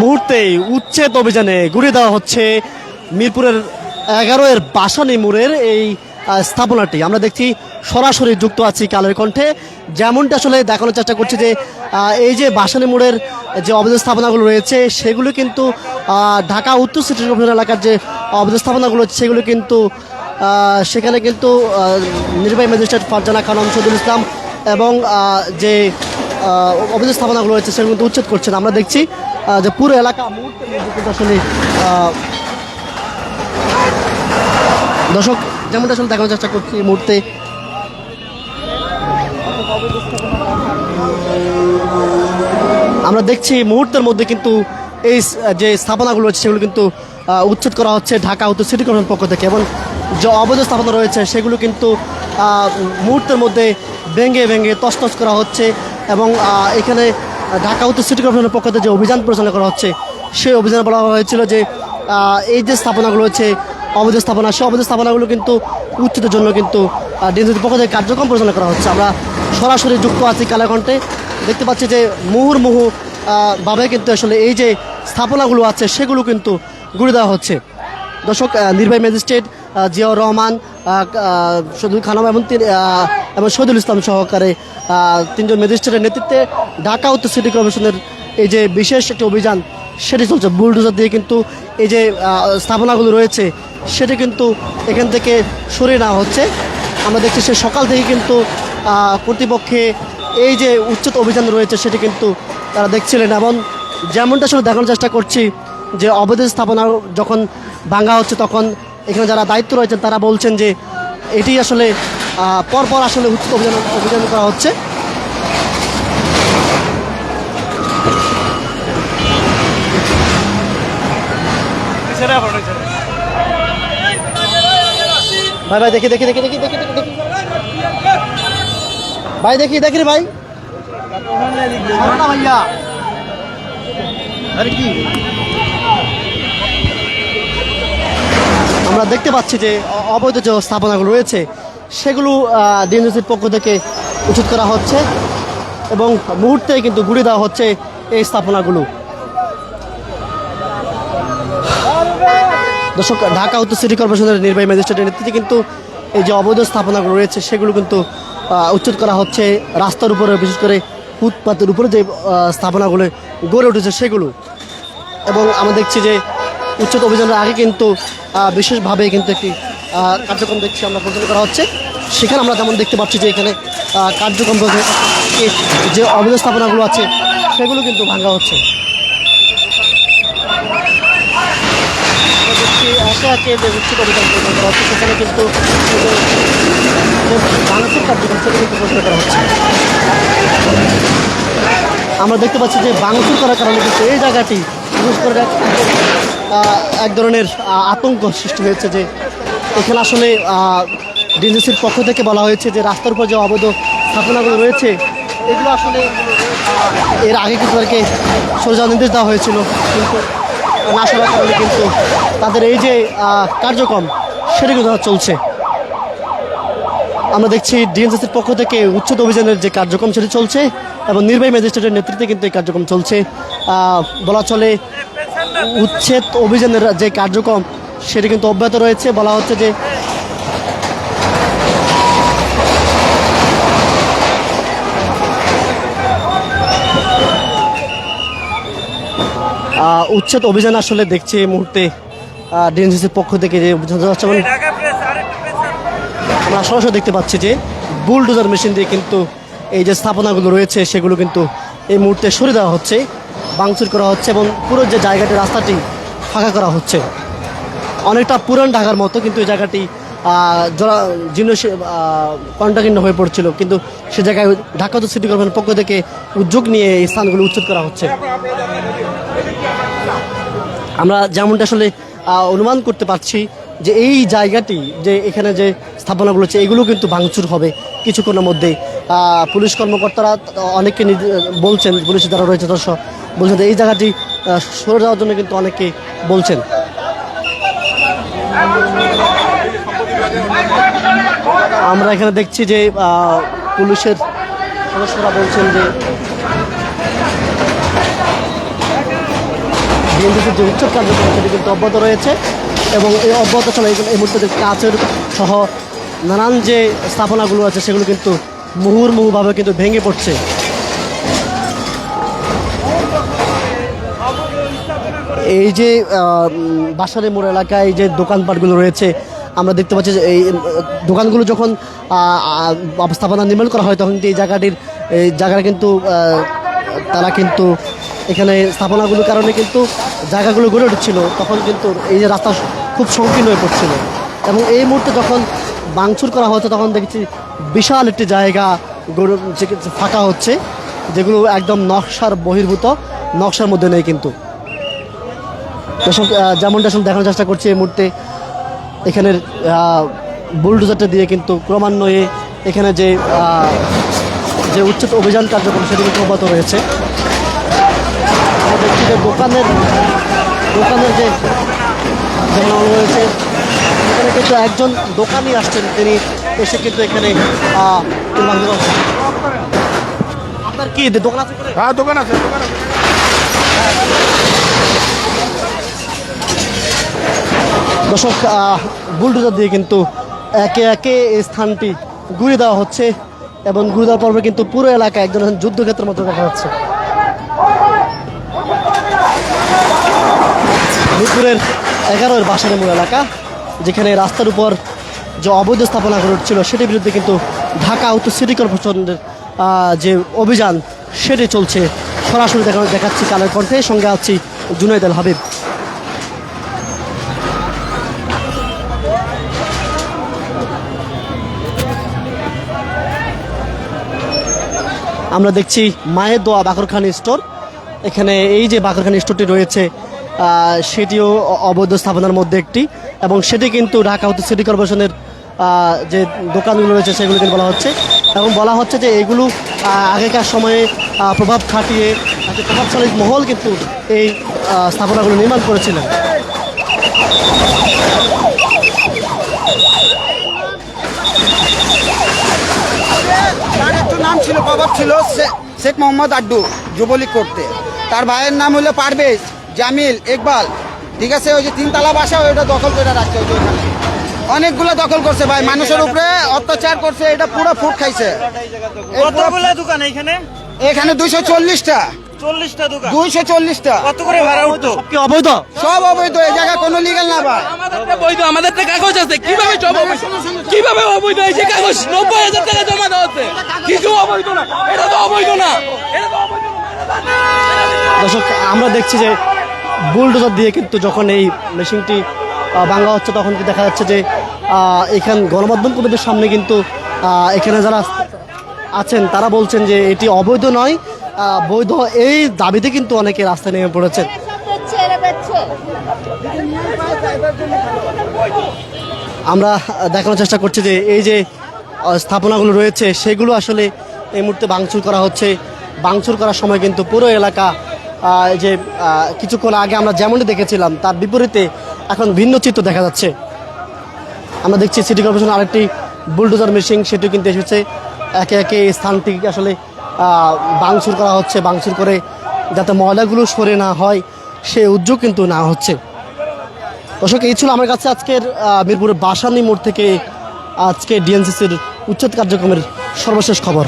মুহূর্তেই উচ্ছেদ অভিযানে গুড়িয়ে দেওয়া হচ্ছে মিরপুরের এগারো এর বাসানি মোড়ের এই স্থাপনাটি। আমরা দেখছি সরাসরি যুক্ত আছি কালের কণ্ঠে। যেমনটা আসলে দেখানোর চেষ্টা করছি যে এই যে বাসানি মোড়ের যে অবৈধ স্থাপনাগুলো রয়েছে, সেগুলো কিন্তু ঢাকা উত্তর সিটি কর্পোরেশন এলাকার যে অবৈধ স্থাপনাগুলো সেগুলো কিন্তু সেখানে কিন্তু নির্বাহী ম্যাজিস্ট্রেট ফারজানা খানম শহীদুল ইসলাম এবং যে অবৈধ স্থাপনাগুলো রয়েছে সেগুলো কিন্তু উচ্ছেদ করছেন। আমরা দেখছি যে পুরো এলাকা মুহূর্তের মধ্যে আসলে দর্শক, যেমনটা আসলে দেখানোর চেষ্টা করছি এই মুহূর্তে। আমরা দেখছি মুহূর্তের মধ্যে কিন্তু এই যে স্থাপনাগুলো রয়েছে, সেগুলো কিন্তু উচ্ছেদ করা হচ্ছে ঢাকা উত্তর সিটি কর্পোরেশন পক্ষ থেকে এবং যে অবৈধ স্থাপনা রয়েছে, সেগুলো কিন্তু মুহূর্তের মধ্যে ভেঙে ভেঙে তছনছ করা হচ্ছে। এবং এখানে ঢাকা উত্তর সিটি কর্পোরেশনের পক্ষ থেকে যে অভিযান পরিচালনা করা হচ্ছে, সেই অভিযানে বলা হয়েছিল যে এই যে স্থাপনাগুলো হচ্ছে, অবৈধ স্থাপনা, সেই অবৈধ স্থাপনাগুলো কিন্তু উচ্ছেদের জন্য কিন্তু ডিএনসির পক্ষ থেকে কার্যক্রম পরিচালনা করা হচ্ছে। আমরা সরাসরি যুক্ত আছি কালাকণ্ঠে দেখতে পাচ্ছি যে মুহুর্মুহু ভাবে কিন্তু আসলে এই যে স্থাপনাগুলো আছে, সেগুলো কিন্তু গুড়ে দেওয়া হচ্ছে। দর্শক নির্বাহী ম্যাজিস্ট্রেট জিয়াউর রহমান শহীদুল খানম এবং এবং শহীদুল ইসলাম সহকারে তিনজন ম্যাজিস্ট্রেটের নেতৃত্বে ঢাকা উত্তর সিটি কর্পোরেশনের এই যে বিশেষ একটি অভিযান, সেটি চলছে। বুলডোজার দিয়ে কিন্তু এই যে স্থাপনাগুলো রয়েছে, সেটি কিন্তু এখান থেকে সরিয়ে নেওয়া হচ্ছে। আমরা দেখছি সে সকাল থেকে কিন্তু কর্তৃপক্ষে এই যে উচ্চত অভিযান রয়েছে, সেটি কিন্তু তারা দেখছিলেন এবং যেমনটা আসলে দেখানোর চেষ্টা করছি যে অবৈধ স্থাপনা যখন ভাঙা হচ্ছে, তখন এখানে যারা দায়িত্ব রয়েছেন তারা বলছেন যে এটি আসলে পরপর আসলে অভিযান অভিযান করা হচ্ছে। ভাই ভাই দেখি দেখি দেখি দেখি দেখি দেখি দেখি। ভাই দেখি দেখি রে ভাই। ভাইয়া। আরে কি? আমরা দেখতে পাচ্ছি যে অবৈধ যে স্থাপনাগুলো রয়েছে, সেগুলো ডিএনসির পক্ষ থেকে উচিত করা হচ্ছে এবং মুহূর্তে কিন্তু গুড়িয়ে দেওয়া হচ্ছে এই স্থাপনাগুলো। দর্শক, ঢাকা উত্তর সিটি কর্পোরেশনের নির্বাহী ম্যাজিস্ট্রেটের নেতৃত্বে কিন্তু এই যে অবৈধ স্থাপনাগুলো রয়েছে, সেগুলো কিন্তু উচ্ছেদ করা হচ্ছে রাস্তার উপরে, বিশেষ করে ফুটপাতের উপরে যে স্থাপনাগুলো গড়ে উঠেছে সেগুলো। এবং আমরা দেখছি যে উচ্ছেদ অভিযানের আগে কিন্তু বিশেষভাবে কিন্তু একটি কার্যক্রম দেখছি আমরা পরিচালনা করা হচ্ছে। সেখানে আমরা যেমন দেখতে পাচ্ছি যে এখানে কার্যক্রম যে অবৈধ স্থাপনাগুলো আছে, সেগুলো কিন্তু ভাঙা হচ্ছে। একে হচ্ছে, সেখানে কিন্তু ভাঙচুর কার্যক্রম কিন্তু করা হচ্ছে। আমরা দেখতে পাচ্ছি যে ভাঙচুর করার কারণে কিন্তু এই জায়গাটি বিশেষ করে এক- ধরনের আতঙ্ক সৃষ্টি হয়েছে যে এখানে আসলে ডিএনসির পক্ষ থেকে বলা হয়েছে যে রাস্তার উপর যে অবৈধ স্থাপনাগুলো রয়েছে, এগুলো আসলে এর আগে কিন্তু তাদেরকে যাওয়ার নির্দেশ দেওয়া হয়েছিল, কিন্তু না সরার কারণে কিন্তু তাদের এই যে কার্যক্রম সেটা কিন্তু চলছে। আমরা দেখছি ডিএনসিসির পক্ষ থেকে উচ্ছেদ অভিযানের যে কার্যক্রম সেটি চলছে এবং নির্বাহী ম্যাজিস্ট্রেটের নেতৃত্বে কিন্তু এই কার্যক্রম চলছে। বলা চলে উচ্ছেদ অভিযানের যে কার্যক্রম সেটি কিন্তু অব্যাহত রয়েছে। বলা হচ্ছে যে উচ্ছেদ অভিযান আসলে দেখছি এই মুহূর্তে ডিএনসিসির পক্ষ থেকে যে অভিযান আমরা সরাসরি দেখতে পাচ্ছি যে বুলডোজার মেশিন দিয়ে কিন্তু এই যে স্থাপনাগুলো রয়েছে, সেগুলো কিন্তু এই মুহূর্তে সরে দেওয়া হচ্ছে, ভাঙচুর করা হচ্ছে এবং পুরো যে জায়গাটি, রাস্তাটি ফাঁকা করা হচ্ছে। অনেকটা পুরান ঢাকার মতো কিন্তু এই জায়গাটি জরা জীর্ণ কণ্ঠাকীর্ণ হয়ে পড়ছিল। কিন্তু সে জায়গায় ঢাকা তো সিটি কর্পোরেশনের পক্ষ থেকে উদ্যোগ নিয়ে এই স্থানগুলো উচ্ছেদ করা হচ্ছে। আমরা যেমনটা আসলে অনুমান করতে পারছি যে এই জায়গাটি, যে এখানে যে স্থাপনাগুলো আছে এগুলো কিন্তু ভাঙচুর হবে কিছুক্ষণের মধ্যেই। পুলিশ কর্মকর্তারা অনেককে বলছেন, পুলিশ যারা রয়েছে দর্শক বলছেন এই জায়গাটি সরে যাওয়ার জন্য কিন্তু অনেকে বলছেন। আমরা এখানে দেখছি যে পুলিশের সদস্যরা বলছেন যে বিএনপিসির যে উচ্ছেদ কার্যক্রম সেটি কিন্তু অব্যাহত রয়েছে। এবং এই অব্যাহত চলে এই মুহূর্তে যে কাচের সহ নানান যে স্থাপনাগুলো আছে, সেগুলো কিন্তু মুহুর্মুহুভাবে কিন্তু ভেঙে পড়ছে। এই যে বাসারে মোড় এলাকায় যে দোকানপাটগুলো রয়েছে, আমরা দেখতে পাচ্ছি যে এই দোকানগুলো যখন স্থাপনা নির্মাণ করা হয়, তখন কিন্তু এই জায়গাটির, এই জায়গাটা কিন্তু তারা কিন্তু এখানে স্থাপনাগুলোর কারণে কিন্তু জায়গাগুলো গড়ে উঠছিল। তখন কিন্তু এই যে রাস্তা খুব সংকীর্ণ হয়ে পড়ছিল। এবং এই মুহূর্তে যখন ভাঙচুর করা হচ্ছে, তখন দেখছি বিশাল একটি জায়গা যে ফাঁকা হচ্ছে, যেগুলো একদম নকশার বহির্ভূত, নকশার মধ্যে নেই কিন্তু। যেমনটা আসলে দেখানোর চেষ্টা করছি, এই মুহূর্তে এখানের বুলডোজারটা দিয়ে কিন্তু ক্রমান্বয়ে এখানে যে যে উচ্ছেদ অভিযান কার্যক্রম সেটি কিন্তু অব্যাহত রয়েছে। দেখছি যে দোকানের দোকানের যে যেমন রয়েছে। এখানে কিন্তু একজন দোকানি আসছেন। তিনি এসে কিন্তু এখানে। আপনার কি দোকান আছে হ্যাঁ দোকান আছে দোকান আছে। দর্শক বুলডোজার দিয়ে কিন্তু একে একে এই স্থানটি ঘুরিয়ে দেওয়া হচ্ছে এবং ঘুরে দেওয়ার পর্বে কিন্তু পুরো এলাকা একজন যুদ্ধক্ষেত্রের মতো দেখা যাচ্ছে। মিরপুরের এগারোর বাসার মূল এলাকা, যেখানে রাস্তার উপর যে অবৈধ স্থাপনা গড়ে উঠছিল, সেটির বিরুদ্ধে কিন্তু ঢাকা উত্তর সিটি কর্পোরেশনের যে অভিযান, সেটি চলছে। সরাসরি দেখানো দেখাচ্ছি কালের কণ্ঠে। সঙ্গে আছি জুনাইদ আল হাবিব। আমরা দেখছি মায়ের দোয়া বাকরখানি স্টোর। এখানে এই যে বাকরখানি স্টোরটি রয়েছে সেটিও অবৈধ স্থাপনার মধ্যে একটি। এবং সেটি কিন্তু ঢাকা উত্তর সিটি কর্পোরেশনের যে দোকানগুলো রয়েছে সেগুলো কিন্তু বলা হচ্ছে। এবং বলা হচ্ছে যে এগুলো আগেকার সময়ে প্রভাব খাটিয়ে প্রভাবশালী মহল কিন্তু এই স্থাপনাগুলো নির্মাণ করেছিলেন নাম ছিল, প্রভাব ছিল শেখ মোহাম্মদ আড্ডু যুবলীগ করতে। তার ভাইয়ের নাম হলো পারভেজ। জামিল ইকবাল ঠিক আছে? ওই যে তিনতলা বাসা ওইটা দখল করে রাখছে ওই যে ওখানে। অনেকগুলো দখল করছে ভাই মানুষের উপরে অত্যাচার করছে এটা পুরো ফুট খাইছে। কতগুলো দোকান এখানে? এখানে দুইশো চল্লিশটা। চল্লিশটা দোকান। দুইশো চল্লিশটা। কত করে ভাড়া উঠতো? কি অবৈধ? সব অবৈধ এই জায়গা কোনো লিগেল না ভাই। আমাদেরটা বৈধ আমাদের তো কাগজ আছে। কীভাবে সব অবৈধ? কীভাবে অবৈধ? হয়েছে কাগজ নব্বই হাজার টাকা জমা দেওয়া হচ্ছে। কিছু অবৈধ না। এটা তো অবৈধ না এটা তো অবৈধ না। দর্শক আমরা দেখছি যে বুলডোজার দিয়ে কিন্তু যখন এই মেশিনটি ভাঙা হচ্ছে, তখন কি দেখা যাচ্ছে যে এখান গণমাধ্যম কর্মীদের সামনে কিন্তু এখানে যারা আছেন, তারা বলছেন যে এটি অবৈধ নয় বৈধ এই দাবিতে কিন্তু অনেকে রাস্তায় নেমে পড়েছেন। আমরা দেখানোর চেষ্টা করছি যে এই যে স্থাপনাগুলো রয়েছে, সেগুলো আসলে এই মুহূর্তে ভাঙচুর করা হচ্ছে। ভাঙচুর করার সময় কিন্তু পুরো এলাকা যে কিছুক্ষণ আগে আমরা যেমনটি দেখেছিলাম, তার বিপরীতে এখন ভিন্ন চিত্র দেখা যাচ্ছে। আমরা দেখছি সিটি কর্পোরেশন আরেকটি বুলডোজার মেশিন সেটি কিন্তু এসেছে। একে একে এই স্থানটি আসলে ভাঙচুর করা হচ্ছে, ভাঙচুর করে যাতে ময়লাগুলো সরে না হয়, সে উদ্যোগ কিন্তু না হচ্ছে। দর্শক, এই ছিল আমার কাছে আজকের মিরপুরের বাসানি মোড় থেকে আজকে ডিএনসিসির উচ্ছেদ কার্যক্রমের সর্বশেষ খবর।